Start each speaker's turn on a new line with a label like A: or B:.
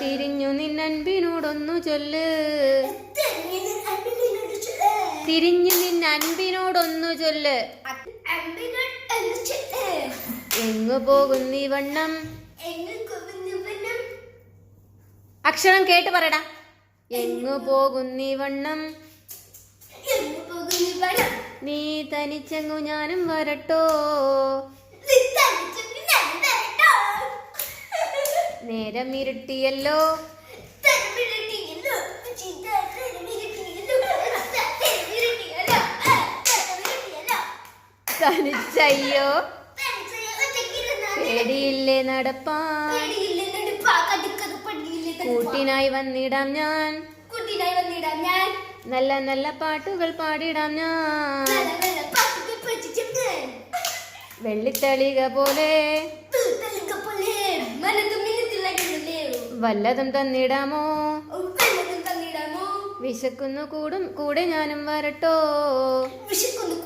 A: തിരിഞ്ഞു നിന്നൻപിനോടൊന്നു ചൊല്ല്. തിരിഞ്ഞു നിന്നൻപിനോടൊന്നു ചൊല്ല്. എങ്ങു പോകുന്നീ വണ്ണം? അക്ഷരം കേട്ട് പറയടാ. എങ്ങു പോകുന്നീ വണ്ണം? നീ തനിച്ചെങ്ങു ഞാനും വരട്ടോ? നേരം ഇരുട്ടിയല്ലോ തനിച്ചയ്യോ? പേടിയില്ലേ നടപ്പാൻ? കൂട്ടിനായി വന്നിടാം ഞാൻ
B: കൂട്ടിനായി വന്നിടാം ഞാൻ.
A: നല്ല നല്ല പാട്ടുകൾ പാടിടാം ഞാൻ. വെള്ളിത്തളിക പോലെ വല്ലതും തന്നിടാമോ വിശക്കുന്നു കൂടും കൂടെ ഞാനും വരട്ടോ
B: വിശക്കുന്നു